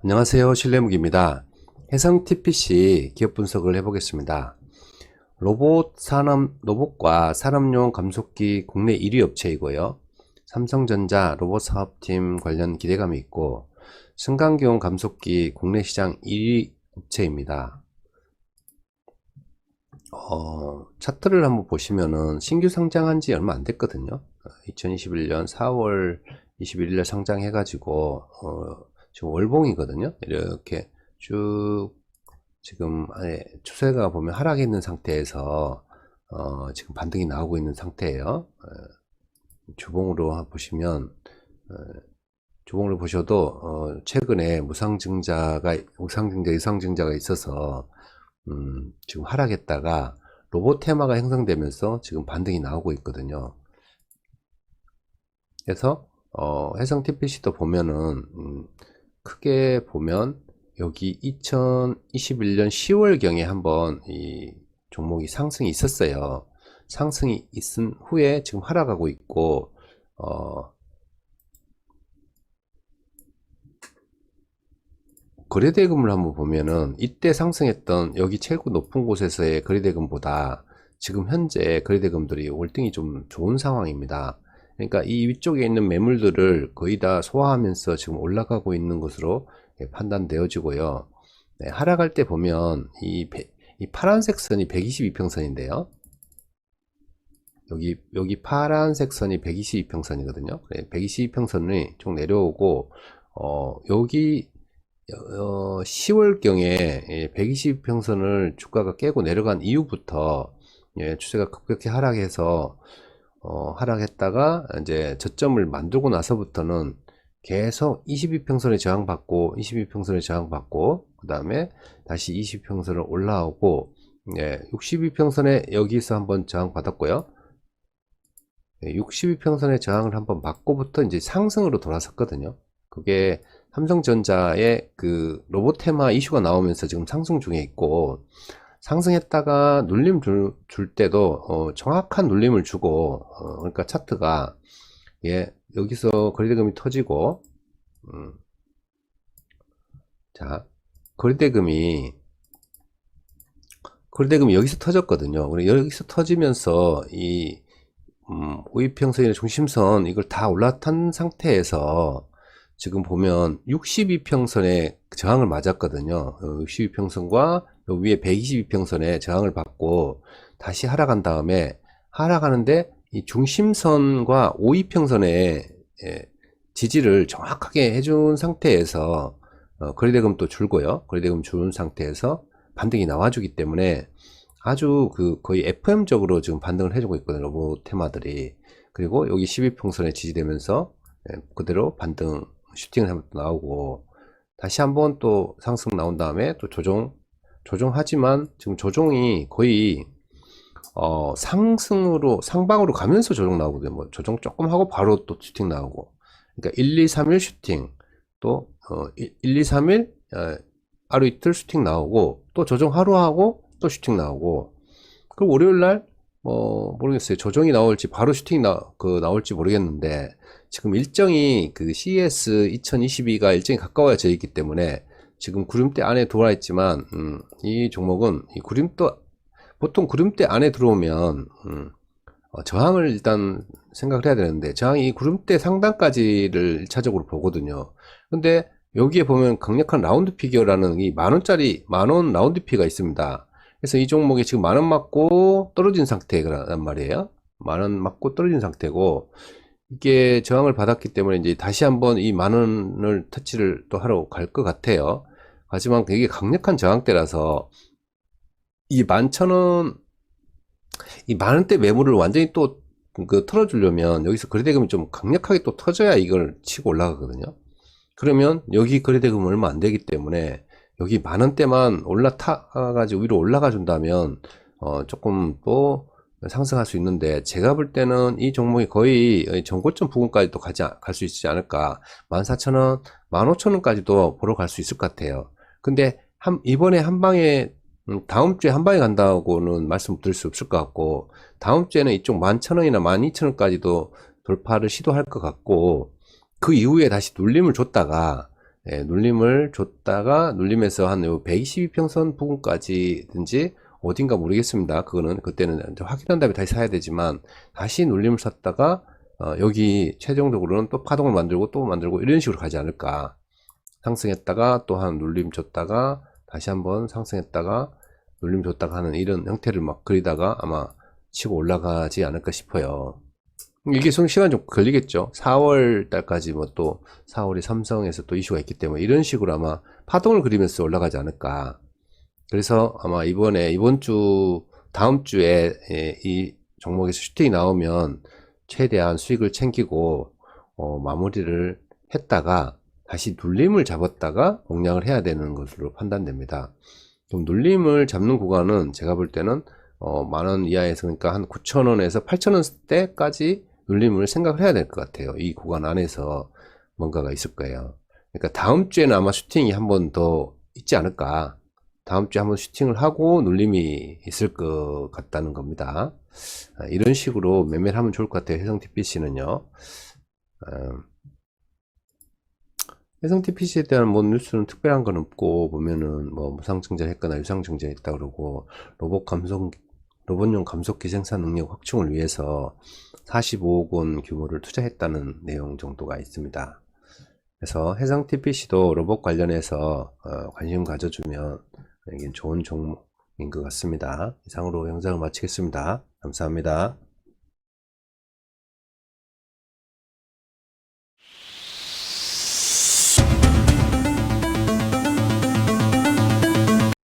안녕하세요. 신뢰무기입니다. 해성 TPC 기업 분석을 해보겠습니다. 로봇 산업, 로봇과 산업용 감속기 국내 1위 업체이고요. 삼성전자 로봇 사업팀 관련 기대감이 있고, 승강기용 감속기 국내 시장 1위 업체입니다. 어, 차트를 한번 보시면은 신규 상장한 지 얼마 안 됐거든요. 2021년 4월 21일에 상장해가지고, 어, 지금 월봉이거든요. 이렇게 쭉 지금 안에 추세가 보면 하락해 있는 상태에서 어, 지금 반등이 나오고 있는 상태예요. 어, 주봉으로 보시면 어, 주봉을 보셔도 어, 최근에 무상증자가 무상증자 유상증자가 있어서 음, 지금 하락했다가 로봇 테마가 형성되면서 지금 반등이 나오고 있거든요. 그래서 어, 해성 TPC도 보면은 음, 크게 보면 여기 2021년 10월경에 한번 이 종목이 상승이 있었어요. 상승이 있은 후에 지금 하락하고 있고, 어, 거래대금을 한번 보면은 이때 상승했던 여기 최고 높은 곳에서의 거래대금보다 지금 현재 거래대금들이 월등히 좀 좋은 상황입니다. 그러니까 이 위쪽에 있는 매물들을 거의 다 소화하면서 지금 올라가고 있는 것으로 예, 판단되어지고요. 네, 하락할 때 보면 이, 이 파란색 선이 122평선인데요. 여기 여기 파란색 선이 122평선이거든요. 122평선이 쭉 내려오고 어, 여기 어, 10월 경에 120평선을 주가가 깨고 내려간 이후부터 예, 추세가 급격히 하락해서 어, 하락했다가 이제 저점을 만들고 나서부터는 계속 22평선에 저항받고 22평선에 저항받고 그 다음에 다시 20평선을 올라오고 예, 62평선에 여기서 한번 저항받았고요. 예, 62평선에 저항을 한번 받고부터 이제 상승으로 돌아섰거든요. 그게 삼성전자의 그 로봇 테마 이슈가 나오면서 지금 상승 중에 있고 상승했다가 눌림 줄, 줄 때도 어, 정확한 눌림을 주고 어, 그러니까 차트가 예 여기서 거래대금이 터지고 음, 자 거래대금이 거래대금이 여기서 터졌거든요. 그리고 여기서 터지면서 이 음, 오이평선이나 중심선 이걸 다 올라탄 상태에서 지금 보면 62평선에 저항을 맞았거든요. 62평선과 위에 122평선에 저항을 받고 다시 하락한 다음에 하락하는데 이 중심선과 52평선에 예, 지지를 정확하게 해준 상태에서 어, 거래대금 또 줄고요. 거래대금 준 상태에서 반등이 나와주기 때문에 아주 그 거의 FM적으로 지금 반등을 해주고 있거든요. 로봇 테마들이. 그리고 여기 12평선에 지지되면서 예, 그대로 반등 슈팅을 한번 나오고 다시 한번 또 상승 나온 다음에 또 조정 조정하지만 지금 조정이 거의 어, 상승으로 상방으로 가면서 조정 나오거든요. 뭐 조정 조금 하고 바로 또 슈팅 나오고. 그러니까 1, 2, 3일 슈팅 또 어, 1, 2, 3일 어, 하루 이틀 슈팅 나오고 또 조정 하루 하고 또 슈팅 나오고 그럼 월요일 날뭐 모르겠어요. 조정이 나올지 바로 슈팅 나, 그 나올지 모르겠는데 지금 일정이 그 CES 2022가 일정이 가까워져 있기 때문에 지금 구름대 안에 들어와 있지만 음, 이 종목은 이 구름대 보통 구름대 안에 들어오면 음, 어, 저항을 일단 생각을 해야 되는데 저항이 구름대 상단까지를 1차적으로 보거든요. 근데 여기에 보면 강력한 라운드 피겨라는 이 만원짜리 만원 라운드 피가 있습니다. 그래서 이 종목이 지금 만 원 맞고 떨어진 상태란 말이에요. 만 원 맞고 떨어진 상태고 이게 저항을 받았기 때문에 이제 다시 한번 이 만 원을 터치를 또 하러 갈 것 같아요. 하지만 되게 강력한 저항대라서 이 만천 원 이 만 원대 매물을 완전히 또 그 털어주려면 여기서 거래대금이 좀 강력하게 또 터져야 이걸 치고 올라가거든요. 그러면 여기 거래대금 얼마 안 되기 때문에 여기 만 원대만 올라타가지고 위로 올라가 준다면 어 조금 또 상승할 수 있는데 제가 볼 때는 이 종목이 거의 전고점 부근까지 도 가지 갈 수 있지 않을까. 14,000원 15,000원까지도 보러 갈 수 있을 것 같아요. 근데 한, 이번에 한 방에 음, 다음 주에 한 방에 간다고는 말씀 드릴 수 없을 것 같고 다음 주에는 이쪽 11,000원이나 12,000원까지도 돌파를 시도할 것 같고 그 이후에 다시 눌림을 줬다가 예, 눌림을 줬다가 눌림에서 한 122평선 부근까지든지 어딘가 모르겠습니다. 그거는 그때는 확인한 다음에 다시 사야 되지만 다시 눌림을 샀다가 어, 여기 최종적으로는 또 파동을 만들고 또 만들고 이런 식으로 가지 않을까. 상승했다가 또 한 눌림 줬다가 다시 한번 상승했다가 눌림 줬다가 하는 이런 형태를 막 그리다가 아마 치고 올라가지 않을까 싶어요. 이게 좀 시간 좀 걸리겠죠. 4월 달까지 뭐 또 4월에 삼성에서 또 이슈가 있기 때문에 이런 식으로 아마 파동을 그리면서 올라가지 않을까. 그래서 아마 이번에 이번 주 다음 주에 예, 이 종목에서 슈팅이 나오면 최대한 수익을 챙기고 어, 마무리를 했다가 다시 눌림을 잡았다가 공략을 해야 되는 것으로 판단됩니다. 그럼 눌림을 잡는 구간은 제가 볼 때는 어, 만원 이하에서 그러니까 한 9천원에서 8천원 때까지 눌림을 생각을 해야 될 것 같아요. 이 구간 안에서 뭔가가 있을 거예요. 그러니까 다음 주에는 아마 슈팅이 한 번 더 있지 않을까. 다음 주에 한번 슈팅을 하고 눌림이 있을 것 같다는 겁니다. 아, 이런 식으로 매매를 하면 좋을 것 같아요. 해성 TPC는요. 해성 TPC에 대한 뭐 뉴스는 특별한 건 없고 보면은 뭐 무상증자 했거나 유상증자 했다 그러고 로봇 감속 로봇용 감속 기 생산 능력 확충을 위해서 45억 원 규모를 투자했다는 내용 정도가 있습니다. 그래서 해상 TPC도 로봇 관련해서 어, 관심 가져주면 좋은 종목인 것 같습니다. 이상으로 영상을 마치겠습니다. 감사합니다.